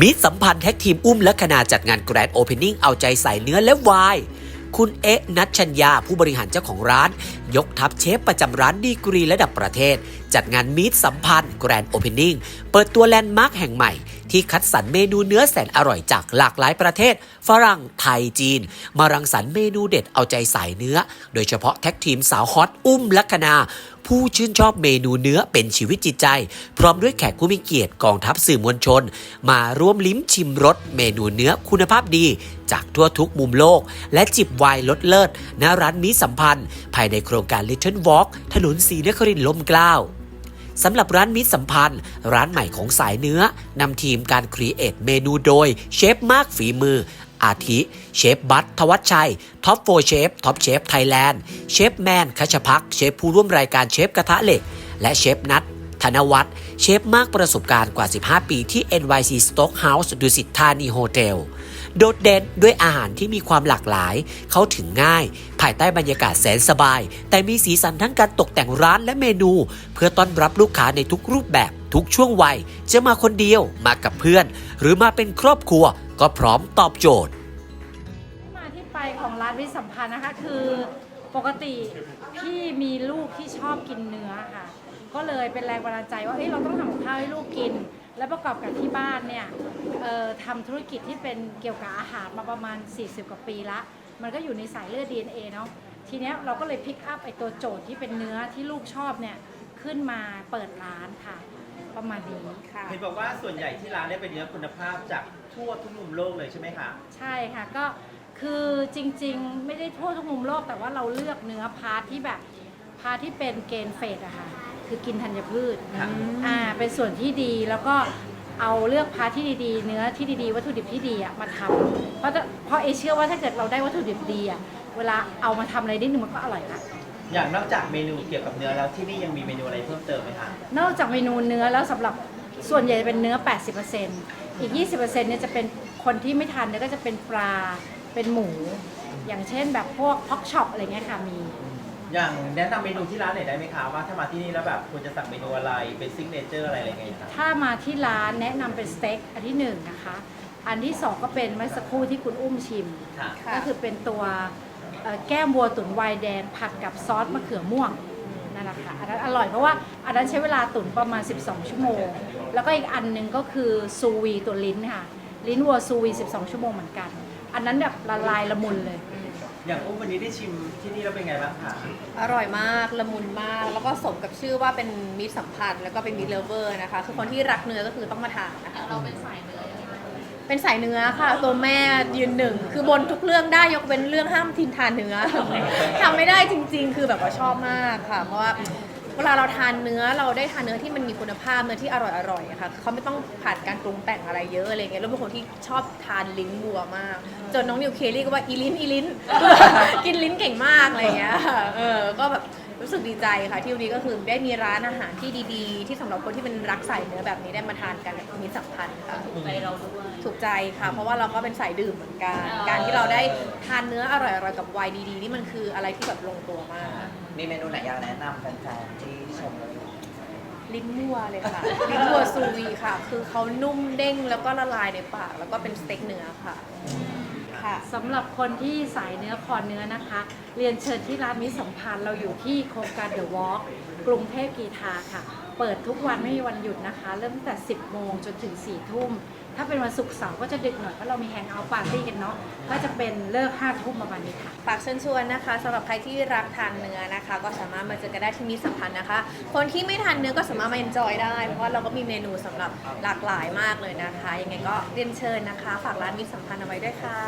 มิตรสัมพันธ์แท็กทีมอุ้มและคณาจัดงานแกรนด์โอเพนนิ่งเอาใจใส่เนื้อและวาย คุณเอ๊ะนัชชัญญาผู้บริหารเจ้าของร้าน ยกทัพเชฟประจำร้านดีกรีระดับประเทศ จัดงานมิตรสัมพันธ์แกรนด์โอเพนนิ่งเปิดตัวแลนด์มาร์คแห่งใหม่ ที่คัดสรรเมนูเนื้อแสนอร่อยจากหลากหลายประเทศ ฝรั่งไทยจีน มารังสรรค์เมนูเด็ดเอาใจสายเนื้อ โดยเฉพาะแท็กทีมสาวฮอตอุ้มลัคนา ผู้ชื่นชอบเมนูเนื้อเป็นชีวิตจิตใจ พร้อมด้วยแขกผู้มีเกียรติกองทัพสื่อมวลชน มาร่วมลิ้มชิมรสเมนูเนื้อคุณภาพดี จากทั่วทุกมุมโลก และจิบไวน์ลดเลิศณร้านมิสัมพันธ์ ภายในโครงการ Little Walk ถนนศรีนครินลมเกล้าสำหรับร้านมิตรสัมพันธ์ ร้านใหม่ของสายเนื้อนำทีมการครีเอทเมนูโดยเชฟมากฝีมือ อาทิเชฟบัตทวัชชัย ท็อปโฟเชฟ ท็อปเชฟไทยแลนด์ เชฟแมนคัชพัก เชฟผู้ร่วมรายการเชฟกระทะเหล็ก และเชฟนัทธนวัฒน์ เชฟมากประสบการณ์กว่า 15 ปีที่ NYC Stockhouse ดุสิตธานีโฮเทล โดดเด่นด้วยอาหารที่มีความหลากหลาย เข้าถึงง่าย ภายใต้บรรยากาศแสนสบาย แต่มีสีสันทั้งการตกแต่งร้านและเมนู เพื่อต้อนรับลูกค้าในทุกรูปแบบ ทุกช่วงวัย จะมาคนเดียว มากับเพื่อน หรือมาเป็นครอบครัว ก็พร้อมตอบโจทย์ ที่มาที่ไปของร้านวิสัมพันธ์นะคะคือปกติพี่มีลูกที่ชอบกินเนื้อค่ะ ก็เลยเป็นแรงบันดาลใจว่าเอ้ยเราต้องทำกับข้าวให้ลูกกิน และประกอบกับที่บ้านเนี่ยเอ่อทำธุรกิจที่เป็นเกี่ยวกับอาหารมาประมาณ 40 กว่าปีละ มันก็อยู่ในสายเลือด DNA เนาะทีเนี้ยเราก็เลยพิกอัพไอตัวโจทย์ที่เป็นเนื้อที่ลูกชอบเนี่ยขึ้นมาเปิดร้านค่ะ ประมาณนี้ค่ะ เห็นบอกว่าส่วนใหญ่ที่ร้านได้เป็นเนื้อคุณภาพจากทั่วทุกมุมโลกเลยใช่ไหมคะ ใช่ค่ะก็คือจริงๆ ไม่ได้ทั่วทุกมุมโลก แต่ว่าเราเลือกเนื้อพาร์ทที่แบบพาร์ทที่เป็นเกณฑ์เฟดอะค่ะคือกินธัญพืชครับอ่าเป็นส่วนที่ดีแล้วก็เอาเลือกพาร์ทที่ดีๆ เนื้อที่ดีๆ วัตถุดิบที่ดีอะมาทำเพราะถ้าเพราะเอเชื่อว่าถ้าเกิดเราได้วัตถุดิบดีอะเวลาเอามาทำอะไรนิดนึงมันก็อร่อยละ อย่างนอกจากเมนูเกี่ยวกับเนื้อแล้วที่นี่ยังมีเมนูอะไรเพิ่มเติมไหมคะนอกจากเมนูเนื้อแล้วสำหรับส่วนใหญ่จะเป็นเนื้อ 80%อีก 20%เนี่ยจะเป็นคนที่ไม่ทานเนื้อก็จะเป็นปลาเป็นหมู อย่างเช่นแบบพวกพ็อกช็อปอะไรเงี้ยค่ะมี อย่างแนะนำเมนูที่ร้านหน่อยได้ไหมคะว่าถ้ามาที่นี่แล้วแบบควรจะสั่งเมนูอะไรเป็นซิกเนเจอร์อะไรอะไรไงคะถ้ามาที่ร้านแนะนำเป็นสเต็กอันที่หนึ่งนะคะ อันที่สองก็เป็นเมื่อสักครู่ที่คุณอุ้มชิม ค่ะ ก็คือเป็นตัวเอ่อ แก้มวัวตุ๋นไวน์แดงผัดกับซอสมะเขือม่วงนั่นแหละค่ะอันนั้นอร่อยเพราะว่าอันนั้นใช้เวลาตุ๋นประมาณ 12 ชั่วโมง แล้วก็อีกอันหนึ่งก็คือซูวีตัวลิ้นค่ะ ลิ้นวัวซูวี 12 ชั่วโมงเหมือนกัน อันนั้นแบบละลายละมุนเลย อย่างอุ้มวันนี้ได้ชิมที่นี่แล้วเป็นไงบ้างคะอร่อยมากละมุนมาก แล้วก็สมกับชื่อว่าเป็นมิตรสัมพันธ์แล้วก็เป็นมิตรเลเวอร์นะคะ คือคนที่รักเนื้อก็คือต้องมาทานนะคะ เราเป็นสายเนื้อ เป็นสายเนื้อค่ะ ตัวแม่ยืนหนึ่ง คือบนทุกเรื่องได้ยกเว้นเรื่องห้ามทินทานเนื้อ ทำไม่ได้จริง ๆ คือแบบว่าชอบมากค่ะ เพราะว่าเวลาเราทานเนื้อเราได้ทานเนื้อที่มันมีคุณภาพเนื้อที่อร่อยอร่อยๆค่ะเขาไม่ต้องผ่านการปรุงแต่งอะไรเยอะอะไรเงี้ยแล้วเป็นคนที่ชอบทานลิ้นวัวมากจนน้องนิวเคลียร์เรียกว่าอีลิ้นอีลิ้น กินลิ้นเก่งมากอะไรเงี้ยเออก็แบบ รู้สึกดีใจค่ะที่วันนี้ก็คือได้มีร้านอาหารที่ดีๆ ที่สำหรับคนที่เป็นรักสายเนื้อแบบนี้ได้มาทานกันแบบมีสัมพันธ์ค่ะ ถูกใจเราด้วย ถูกใจค่ะ เพราะว่าเราก็เป็นสายดื่มเหมือนกันการที่เราได้ทานเนื้ออร่อยๆกับไวน์ดีๆ นี่มันคืออะไรที่แบบลงตัวมาก มีเมนูไหนอยากแนะนำแฟนๆที่ชมเราอยู่ลิ้นวัวเลยค่ะ ลิ้นวัวซูวีค่ะ คือเขานุ่มเด้งแล้วก็ละลายในปาก แล้วก็เป็นสเต็กเนื้อค่ะ ค่ะสำหรับคนที่สายเนื้อคอเนื้อนะคะ เรียนเชิญที่ร้านมิตรสัมพันธ์เราอยู่ที่โครงการ The Walk กรุงเทพกีทาค่ะ เปิดทุกวันไม่มีวันหยุดนะคะ เริ่มตั้งแต่ 10 โมงจนถึง 4 ทุ่ม ถ้าเป็นวันศุกร์เสาร์ก็จะดึกหน่อยเพราะเรามีแฮงเอาท์ปาร์ตี้กันเนาะก็จะเป็นเลิกห้าทุ่มประมาณนี้ค่ะ ฝากเชิญชวนนะคะสำหรับใครที่รักทานเนื้อนะคะ ก็สามารถมาเจอกันได้ที่มีสัมพันธ์นะคะ คนที่ไม่ทานเนื้อก็สามารถมาเอนจอยได้ เพราะว่าเราก็มีเมนูสำหรับหลากหลายมากเลยนะคะ ยังไงก็เรียนเชิญนะคะ ฝากร้านมีสัมพันธ์เอาไว้ด้วยค่ะ